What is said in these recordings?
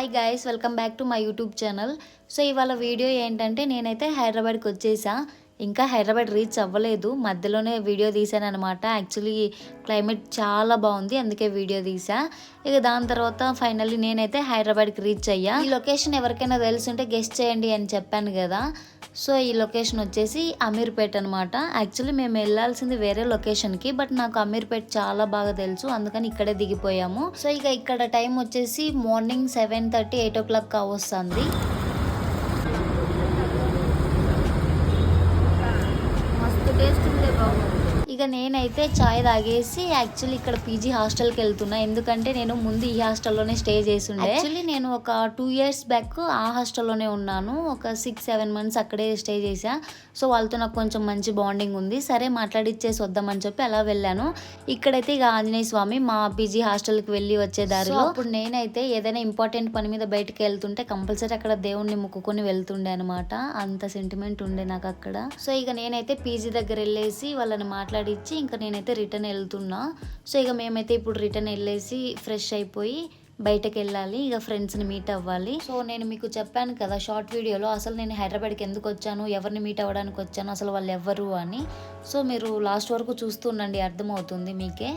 Hi guys welcome back to my YouTube channel so ఇవాళ video ఏంటంటే నేనైతే హైదరాబాద్కి వచ్చేసా. ఇంకా హైదరాబాద్ రీచ్ అవ్వలేదు. మధ్యలోనే వీడియో తీసాను అనమాట యాక్చువల్లీ క్లైమేట్ చాలా బాగుంది అందుకే వీడియో తీసా. ఇక దాని తర్వాత ఫైనల్లీ నేనైతే హైదరాబాద్కి రీచ్ అయ్యా. ఈ లొకేషన్ ఎవరికైనా తెలుసుంటే గెస్ట్ చేయండి అని చెప్పాను కదా. సో ఈ లొకేషన్ వచ్చేసి అమీర్పేట్ అనమాట యాక్చువల్లీ మేము వెళ్ళాల్సింది వేరే లొకేషన్కి బట్ నాకు అమీర్పేట్ చాలా బాగా తెలుసు అందుకని ఇక్కడే దిగిపోయాము. సో ఇక ఇక్కడ టైం వచ్చేసి morning seven thirty eight o'clock వస్తుంది మస్తు టేస్ట్ ఉండే బాబు ఇక నేనైతే చాయ్ తాగేసి యాక్చువల్లీ ఇక్కడ పీజీ హాస్టల్కి వెళ్తున్నా. ఎందుకంటే నేను ముందు ఈ హాస్టల్లోనే స్టే చేసిండే. యాక్చువల్లీ నేను ఒక టూ ఇయర్స్ బ్యాక్ ఆ హాస్టల్లోనే ఉన్నాను. ఒక సిక్స్ సెవెన్ మంత్స్ అక్కడే స్టే చేసా సో వాళ్ళతో నాకు కొంచెం మంచి బాండింగ్ ఉంది. సరే మాట్లాడిచ్చేసి వద్దామని చెప్పి అలా వెళ్ళాను. ఇక్కడైతే ఇక ఆంజనేయ స్వామి మా పీజీ హాస్టల్కి వెళ్ళి వచ్చే దారిలో అప్పుడు నేనైతే ఏదైనా ఇంపార్టెంట్ పని మీద బయటకు వెళ్తుంటే కంపల్సరీ అక్కడ దేవుణ్ణి మొక్కుకొని వెళ్తుండే అనమాట అంత సెంటిమెంట్ ఉండే నాకు అక్కడ. సో ఇక నేనైతే పీజీ దగ్గర వెళ్ళేసి వాళ్ళని ఇచ్చి ఇంకా నేనైతే రిటర్న్ వెళ్తున్నా. సో ఇక మేమైతే ఇప్పుడు రిటర్న్ వెళ్ళేసి ఫ్రెష్ అయిపోయి బయటకు వెళ్ళాలి ఇక ఫ్రెండ్స్ని మీట్ అవ్వాలి. సో నేను మీకు చెప్పాను కదా షార్ట్ వీడియోలో అసలు నేను హైదరాబాద్కి ఎందుకు వచ్చాను ఎవరిని మీట్ అవ్వడానికి వచ్చాను అసలు వాళ్ళు ఎవరు అని. సో మీరు లాస్ట్ వరకు చూస్తుండండి అర్థమవుతుంది మీకే.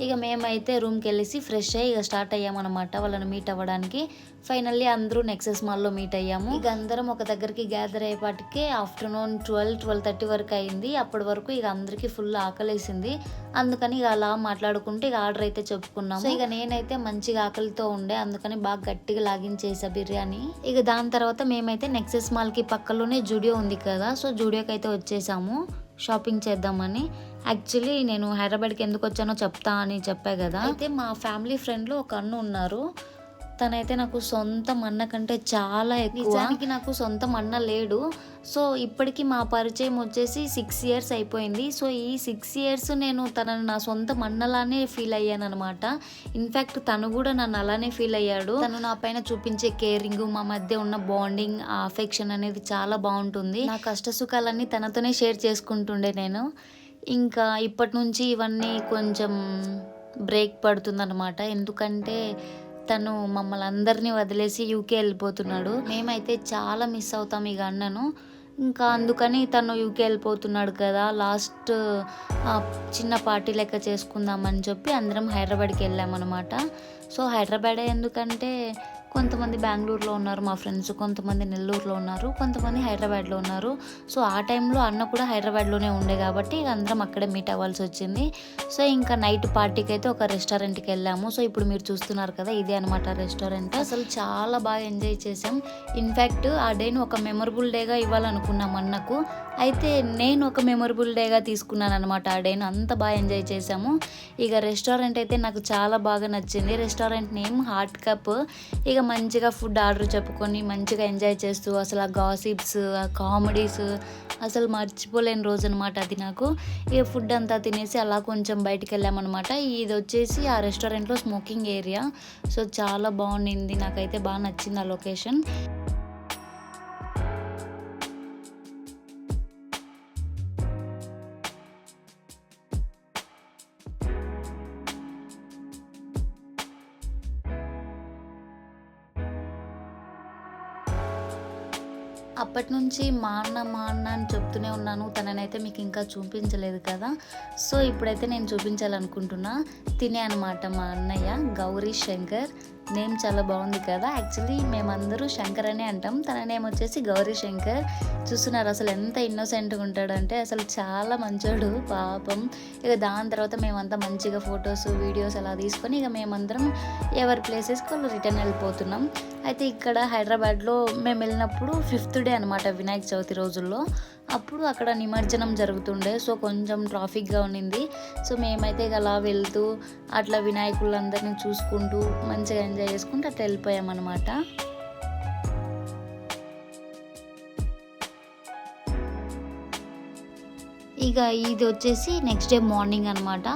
ఇక మేమైతే రూమ్కి వెళ్ళేసి ఫ్రెష్ అయ్యి ఇక స్టార్ట్ అయ్యామన్నమాట. వాళ్ళని మీట్ అవ్వడానికి. ఫైనల్లీ అందరూ నెక్సెస్ మాల్లో మీట్ అయ్యాము. ఇక అందరం ఒక దగ్గరికి గ్యాదర్ అయ్యేపాటికే ఆఫ్టర్నూన్ ట్వెల్వ్ ట్వెల్వ్ థర్టీ వరకు అయింది. అప్పటి వరకు ఇక అందరికీ ఫుల్ ఆకలేసింది. అందుకని ఇక అలా మాట్లాడుకుంటే ఇక ఆర్డర్ అయితే చెప్పుకున్నాము. ఇక నేనైతే మంచిగా ఆకలితో ఉండే. అందుకని బాగా గట్టిగా లాగించేసా బిర్యానీ. ఇక దాని తర్వాత మేమైతే నెక్సెస్ మాల్కి పక్కలోనే జూడియో ఉంది కదా. సో జూడియోకి అయితే వచ్చేసాము. షాపింగ్ చేద్దామని. యాక్చువల్లీ నేను హైదరాబాద్కి ఎందుకు వచ్చానో చెప్తా అని చెప్పా కదా. అయితే మా ఫ్యామిలీ ఫ్రెండ్లో ఒక అన్న ఉన్నారు. తనైతే నాకు సొంతం అన్న కంటే చాలా ఎక్కువ. నాకు సొంతం అన్న లేడు. సో ఇప్పటికి మా పరిచయం వచ్చేసి సిక్స్ ఇయర్స్ అయిపోయింది. సో ఈ సిక్స్ ఇయర్స్ నేను తనను నా సొంతం అన్నలానే ఫీల్ అయ్యాను అనమాట ఇన్ఫ్యాక్ట్ తను కూడా నన్ను అలానే ఫీల్ అయ్యాడు. తను నా పైన చూపించే కేరింగ్ మా మధ్య ఉన్న బాండింగ్ ఆ అఫెక్షన్ అనేది చాలా బాగుంటుంది. నా కష్ట సుఖాలన్నీ తనతోనే షేర్ చేసుకుంటుండే నేను. ఇంకా ఇప్పటి నుంచి ఇవన్నీ కొంచెం బ్రేక్ పడుతుందన్నమాట. ఎందుకంటే తను మమ్మల్ని అందరినీ వదిలేసి యూకే వెళ్ళిపోతున్నాడు. మేమైతే చాలా మిస్ అవుతాం ఇక అన్నను. ఇంకా అందుకని తను యూకే వెళ్ళిపోతున్నాడు కదా. లాస్ట్ చిన్న పార్టీ లెక్క చేసుకుందామని చెప్పి అందరం హైదరాబాద్కి వెళ్ళామన్నమాట. సో హైదరాబాద్ ఎందుకంటే కొంతమంది బెంగళూరులో ఉన్నారు మా ఫ్రెండ్స్ కొంతమంది నెల్లూరులో ఉన్నారు కొంతమంది హైదరాబాద్లో ఉన్నారు. సో ఆ టైంలో అన్న కూడా హైదరాబాద్లోనే ఉండే కాబట్టి ఇక అందరం అక్కడే మీట్ అవ్వాల్సి వచ్చింది. సో ఇంకా నైట్ పార్టీకి అయితే ఒక రెస్టారెంట్కి వెళ్ళాము. సో ఇప్పుడు మీరు చూస్తున్నారు కదా ఇదే అనమాట రెస్టారెంట్. అసలు చాలా బాగా ఎంజాయ్ చేసాం ఇన్ఫ్యాక్ట్ ఆ డేని ఒక మెమొరబుల్ డేగా ఇవ్వాలనుకున్నాం అన్నకు. అయితే నేను ఒక మెమొరబుల్ డేగా తీసుకున్నాను అనమాట ఆ డేను. అంత బాగా ఎంజాయ్ చేసాము ఇక రెస్టారెంట్ అయితే నాకు చాలా బాగా నచ్చింది. Restaurant name heart cup. ఇక మంచిగా ఫుడ్ ఆర్డర్ చెప్పుకొని మంచిగా ఎంజాయ్ చేస్తూ అసలు ఆ గాసిప్స్ ఆ కామెడీస్ అసలు మర్చిపోలేని రోజు అనమాట అది నాకు. ఇక ఫుడ్ అంతా తినేసి అలా కొంచెం బయటికి వెళ్ళామన్నమాట ఇది వచ్చేసి ఆ రెస్టారెంట్లో స్మోకింగ్ ఏరియా సో చాలా బాగుండింది. నాకైతే బాగా నచ్చింది ఆ లొకేషన్ నుంచి మా అన్న మా అన్న అని చెప్తూనే ఉన్నాను. తననైతే మీకు ఇంకా చూపించలేదు కదా. సో ఇప్పుడైతే నేను చూపించాలనుకుంటున్నా. తినే అనమాట మా అన్నయ్య గౌరీ శంకర్. నేమ్ చాలా బాగుంది కదా. యాక్చువల్లీ మేమందరూ శంకర్ అనే అంటాం. తన నేమ్ వచ్చేసి గౌరీ శంకర్. చూస్తున్నారు అసలు ఎంత ఇన్నోసెంట్గా ఉంటాడంటే అసలు చాలా మంచోడు పాపం. ఇక దాని తర్వాత మేమంతా మంచిగా ఫొటోస్ వీడియోస్ అలా తీసుకొని ఇక మేమందరం ఎవరి ప్లేసెస్కి వాళ్ళు రిటర్న్ వెళ్ళిపోతున్నాం. అయితే ఇక్కడ హైదరాబాద్లో మేము వెళ్ళినప్పుడు ఫిఫ్త్ డే అనమాట వినాయక చవితి రోజుల్లో. అప్పుడు అక్కడ నిమజ్జనం జరుగుతుండే. సో కొంచెం ట్రాఫిక్గా ఉండింది. సో మేమైతే ఇక అలా వెళ్తూ అట్లా వినాయకులందరినీ చూసుకుంటూ మంచిగా ఎంజాయ్ చేసుకుంటూ అట్లా వెళ్ళిపోయామన్నమాట. ఇక ఇది వచ్చేసి నెక్స్ట్ డే మార్నింగ్ అనమాట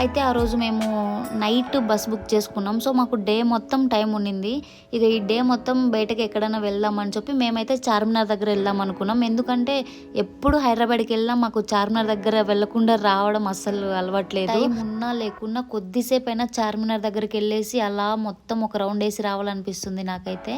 అయితే ఆ రోజు మేము నైట్ బస్ బుక్ చేసుకున్నాం. సో మాకు డే మొత్తం టైం ఉండింది. ఇక ఈ డే మొత్తం బయటకు ఎక్కడైనా వెళ్దామని చెప్పి మేమైతే చార్మినార్ దగ్గర వెళ్దాం అనుకున్నాం. ఎందుకంటే ఎప్పుడు హైదరాబాద్కి వెళ్ళినా మాకు చార్మినార్ దగ్గర వెళ్ళకుండా రావడం అస్సలు అలవాట్లేదు. టైం ఉన్నా లేకున్నా కొద్దిసేపు అయినా చార్మినార్ దగ్గరికి వెళ్ళేసి అలా మొత్తం ఒక రౌండ్ వేసి రావాలనిపిస్తుంది నాకైతే.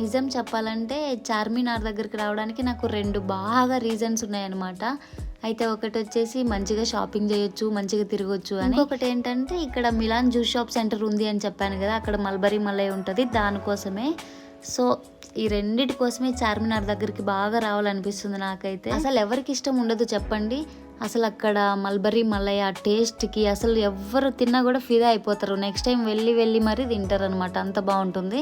నిజం చెప్పాలంటే చార్మినార్ దగ్గరికి రావడానికి నాకు రెండు బాగా రీజన్స్ ఉన్నాయన్నమాట. అయితే ఒకటి వచ్చేసి మంచిగా షాపింగ్ చేయొచ్చు మంచిగా తిరగొచ్చు అని. ఒకటి ఏంటంటే ఇక్కడ మిలాన్ జ్యూస్ షాప్ సెంటర్ ఉంది అని చెప్పాను కదా అక్కడ మల్బరీ మలై ఉంటుంది దానికోసమే. సో ఈ రెండిటి కోసమే చార్మినార్ దగ్గరికి బాగా రావాలనిపిస్తుంది నాకైతే. అసలు ఎవరికి ఇష్టం ఉండదు చెప్పండి. అసలు అక్కడ మల్బరీ మలై ఆ టేస్ట్కి అసలు ఎవరు తిన్నా కూడా ఫిదా అయిపోతారు. నెక్స్ట్ టైం వెళ్ళి వెళ్ళి మరీ తింటారు అనమాట అంత బాగుంటుంది.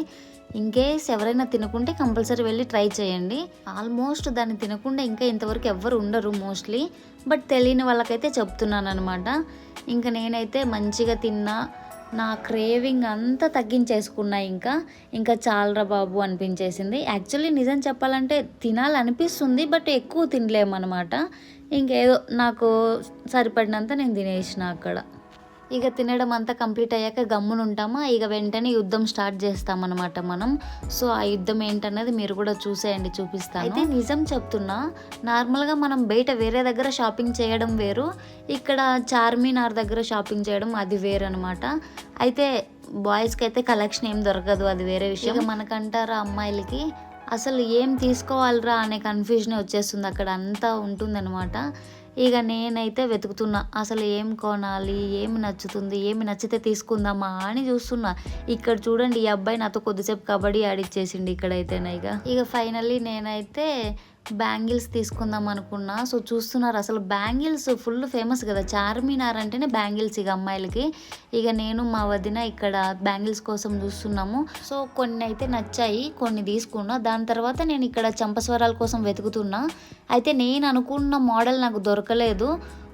ఇన్కేస్ ఎవరైనా తినకుంటే కంపల్సరీ వెళ్ళి ట్రై చేయండి. ఆల్మోస్ట్ దాన్ని తినకుండా ఇంకా ఇంతవరకు ఎవ్వరు ఉండరు మోస్ట్లీ బట్ తెలియని వాళ్ళకైతే చెప్తున్నాను అనమాట ఇంకా నేనైతే మంచిగా తిన్నా నా క్రేవింగ్ అంతా తగ్గించేసుకున్నా ఇంకా ఇంకా చాలరా బాబు అనిపించేసింది. యాక్చువల్లీ నిజం చెప్పాలంటే తినాలనిపిస్తుంది బట్ ఎక్కువ తినలేమన్నమాట. ఇంకేదో నాకు సరిపడినంత నేను తినేసిన అక్కడ. ఇక తినడం అంతా కంప్లీట్ అయ్యాక గమ్మున ఉంటామా? ఇక వెంటనే యుద్ధం స్టార్ట్ చేస్తామన్నమాట మనం. సో ఆ యుద్ధం ఏంటన్నది మీరు కూడా చూసేయండి చూపిస్తాను. అయితే నిజం చెప్తున్నా నార్మల్గా మనం బయట వేరే దగ్గర షాపింగ్ చేయడం వేరు. ఇక్కడ చార్మినార్ దగ్గర షాపింగ్ చేయడం అది వేరు అనమాట అయితే బాయ్స్కి అయితే కలెక్షన్ ఏం దొరకదు అది వేరే విషయం. మనకంటారా అమ్మాయిలకి? అసలు ఏం తీసుకోవాలిరా అనే కన్ఫ్యూజన్ వచ్చేస్తుంది. అక్కడ అంతా ఉంటుందన్నమాట. ఇక నేనైతే వెతుకుతున్నా. అసలు ఏం కొనాలి? ఏమి నచ్చుతుంది? ఏమి నచ్చితే తీసుకుందామా అని చూస్తున్నా. ఇక్కడ చూడండి ఈ అబ్బాయి నాతో కొద్దిసేపు కబడ్డీ ఆడిచ్చేసిండి ఇక్కడైతేనే ఇక. ఇక ఫైనల్లీ నేనైతే బ్యాంగిల్స్ తీసుకుందాం అనుకున్నా. సో చూస్తున్నారు అసలు బ్యాంగిల్స్ ఫుల్ ఫేమస్ కదా. చార్మినార్ అంటేనే బ్యాంగిల్స్ ఇక అమ్మాయిలకి. ఇక నేను మా వదిన ఇక్కడ బ్యాంగిల్స్ కోసం చూస్తున్నాము. సో కొన్ని అయితే నచ్చాయి కొన్ని తీసుకున్నా. దాని తర్వాత నేను ఇక్కడ చంపస్వరాల కోసం వెతుకుతున్నా. అయితే నేను అనుకున్న మోడల్ నాకు దొరకలేదు.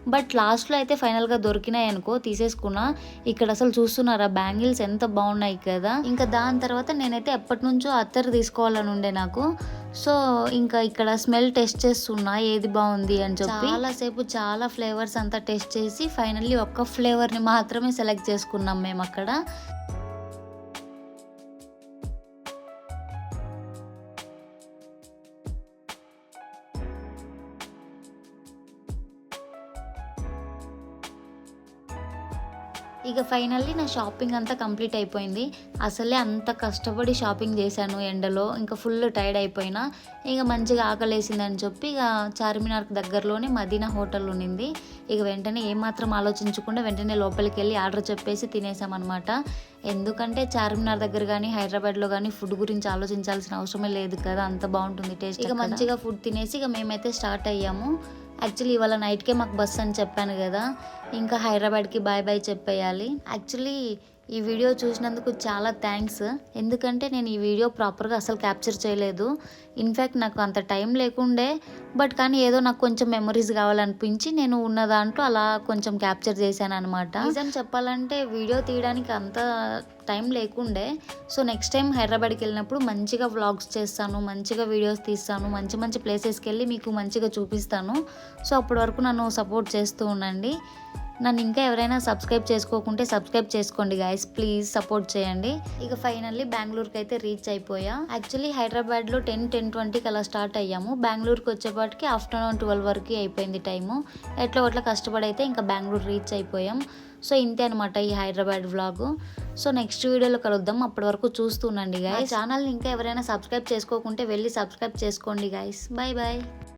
బట్ లాస్ట్లో అయితే ఫైనల్గా దొరికినాయి అనుకో తీసేసుకున్నా. ఇక్కడ అసలు చూస్తున్నారా బ్యాంగిల్స్ ఎంత బాగున్నాయి కదా. ఇంకా దాని తర్వాత నేనైతే ఎప్పటి నుంచో అత్తరు తీసుకోవాలని ఉండే నాకు. సో ఇంకా ఇక్కడ స్మెల్ టెస్ట్ చేస్తున్నా ఏది బాగుంది అని చెప్పి. చాలాసేపు చాలా ఫ్లేవర్స్ అంతా టెస్ట్ చేసి ఫైనల్లీ ఒక్క ఫ్లేవర్ని మాత్రమే సెలెక్ట్ చేసుకున్నాం మేము అక్కడ ఇక ఫైనల్లీ నా షాపింగ్ అంతా కంప్లీట్ అయిపోయింది. అసలే అంత కష్టపడి షాపింగ్ చేశాను ఎండలో. ఇంకా ఫుల్ టైర్డ్ అయిపోయినా. ఇక మంచిగా ఆకలేసిందని చెప్పి ఇక చార్మినార్కి దగ్గరలోనే మదీనా హోటల్ ఉండింది ఇక వెంటనే ఏమాత్రం ఆలోచించకుండా వెంటనే లోపలికి వెళ్ళి ఆర్డర్ చెప్పేసి తినేసామన్నమాట. ఎందుకంటే చార్మినార్ దగ్గర కానీ హైదరాబాద్లో కానీ ఫుడ్ గురించి ఆలోచించాల్సిన అవసరమే లేదు కదా. అంత బాగుంటుంది టేస్ట్ ఇక మంచిగా ఫుడ్ తినేసి ఇక మేమైతే స్టార్ట్ అయ్యాము. యాక్చువల్లీ ఇవాళ నైట్కే మాకు బస్ అని చెప్పాను కదా. ఇంకా హైదరాబాద్కి బాయ్ బాయ్ చెప్పేయాలి. యాక్చువల్లీ ఈ వీడియో చూసినందుకు చాలా థ్యాంక్స్ ఎందుకంటే నేను ఈ వీడియో ప్రాపర్గా అసలు క్యాప్చర్ చేయలేదు. ఇన్ఫ్యాక్ట్ నాకు అంత టైం లేకుండే బట్ కానీ ఏదో నాకు కొంచెం మెమరీస్ కావాలనిపించి నేను ఉన్న దాంట్లో అలా కొంచెం క్యాప్చర్ చేశాను అనమాట నిజం చెప్పాలంటే వీడియో తీయడానికి అంత టైం లేకుండే. సో నెక్స్ట్ టైం హైదరాబాద్కి వెళ్ళినప్పుడు మంచిగా వ్లాగ్స్ చేస్తాను మంచిగా వీడియోస్ తీస్తాను మంచి మంచి ప్లేసెస్కి వెళ్ళి మీకు మంచిగా చూపిస్తాను. సో అప్పటి వరకు నన్ను సపోర్ట్ చేస్తూ ఉండండి. నన్ను ఇంకా ఎవరైనా సబ్స్క్రైబ్ చేసుకోకుంటే సబ్స్క్రైబ్ చేసుకోండి గాయస్ ప్లీజ్ సపోర్ట్ చేయండి. ఇక ఫైనల్లీ బెంగళూరుకి అయితే రీచ్ అయిపోయా. యాక్చువల్లీ హైదరాబాద్లో టెన్ టెన్ ట్వంటీకి అలా స్టార్ట్ అయ్యాము. బెంగళూరుకి వచ్చేపాటికి ఆఫ్టర్నూన్ ట్వెల్వ్ వరకు అయిపోయింది టైము ఎట్లా ఒట్లా కష్టపడి అయితే ఇంకా బెంగళూరు రీచ్ అయిపోయాం. సో ఇంతే అనమాట ఈ హైదరాబాద్ వ్లాగ్ సో నెక్స్ట్ వీడియోలో కలుద్దాం. అప్పటి వరకు చూస్తుండండి గాయస్ ఛానల్ని ఇంకా ఎవరైనా సబ్స్క్రైబ్ చేసుకోకుంటే వెళ్ళి సబ్స్క్రైబ్ చేసుకోండి గాయస్ బాయ్ బాయ్